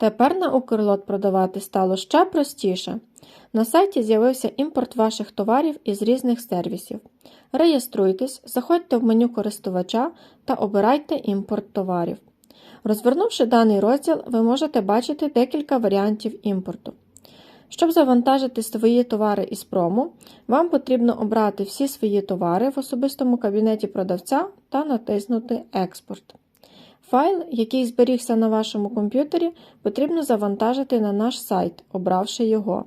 Тепер на Укрлот продавати стало ще простіше. На сайті з'явився імпорт ваших товарів із різних сервісів. Реєструйтесь, заходьте в меню користувача та обирайте імпорт товарів. Розвернувши даний розділ, ви можете бачити декілька варіантів імпорту. Щоб завантажити свої товари із прому, вам потрібно обрати всі свої товари в особистому кабінеті продавця та натиснути Експорт. Файл, який зберігся на вашому комп'ютері, потрібно завантажити на наш сайт, обравши його.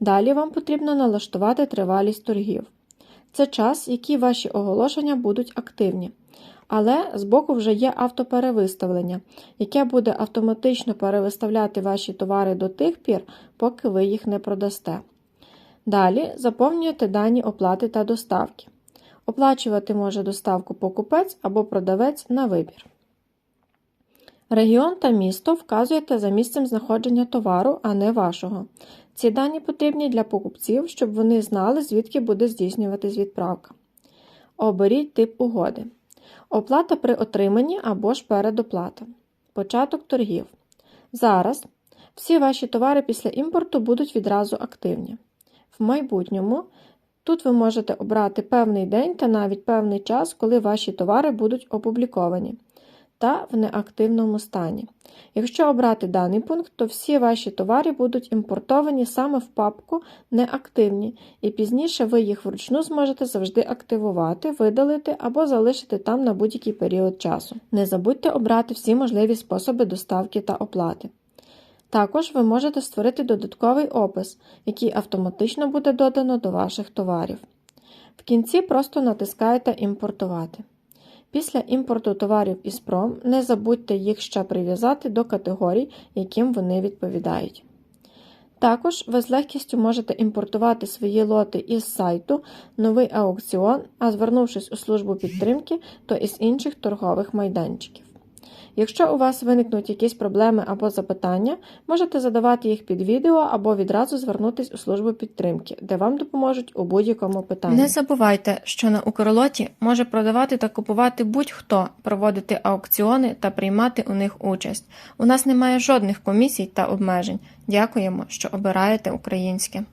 Далі вам потрібно налаштувати тривалість торгів. Це час, який ваші оголошення будуть активні. Але збоку вже є автоперевиставлення, яке буде автоматично перевиставляти ваші товари до тих пір, поки ви їх не продасте. Далі заповнюєте дані оплати та доставки. Оплачувати може доставку покупець або продавець на вибір. Регіон та місто вказуєте за місцем знаходження товару, а не вашого. Ці дані потрібні для покупців, щоб вони знали, звідки буде здійснюватись відправка. Оберіть тип угоди. Оплата при отриманні або ж передоплата. Початок торгів. Зараз всі ваші товари після імпорту будуть відразу активні. В майбутньому тут ви можете обрати певний день та навіть певний час, коли ваші товари будуть опубліковані та в неактивному стані. Якщо обрати даний пункт, то всі ваші товари будуть імпортовані саме в папку Неактивні, і пізніше ви їх вручну зможете завжди активувати, видалити або залишити там на будь-який період часу. Не забудьте обрати всі можливі способи доставки та оплати. Також ви можете створити додатковий опис, який автоматично буде додано до ваших товарів. В кінці просто натискаєте Імпортувати. Після імпорту товарів із пром не забудьте їх ще прив'язати до категорій, яким вони відповідають. Також ви з легкістю можете імпортувати свої лоти із сайту Новий аукціон, а звернувшись у службу підтримки, то із інших торгових майданчиків. Якщо у вас виникнуть якісь проблеми або запитання, можете задавати їх під відео або відразу звернутись у службу підтримки, де вам допоможуть у будь-якому питанні. Не забувайте, що на Укрлоті може продавати та купувати будь-хто, проводити аукціони та приймати у них участь. У нас немає жодних комісій та обмежень. Дякуємо, що обираєте українське.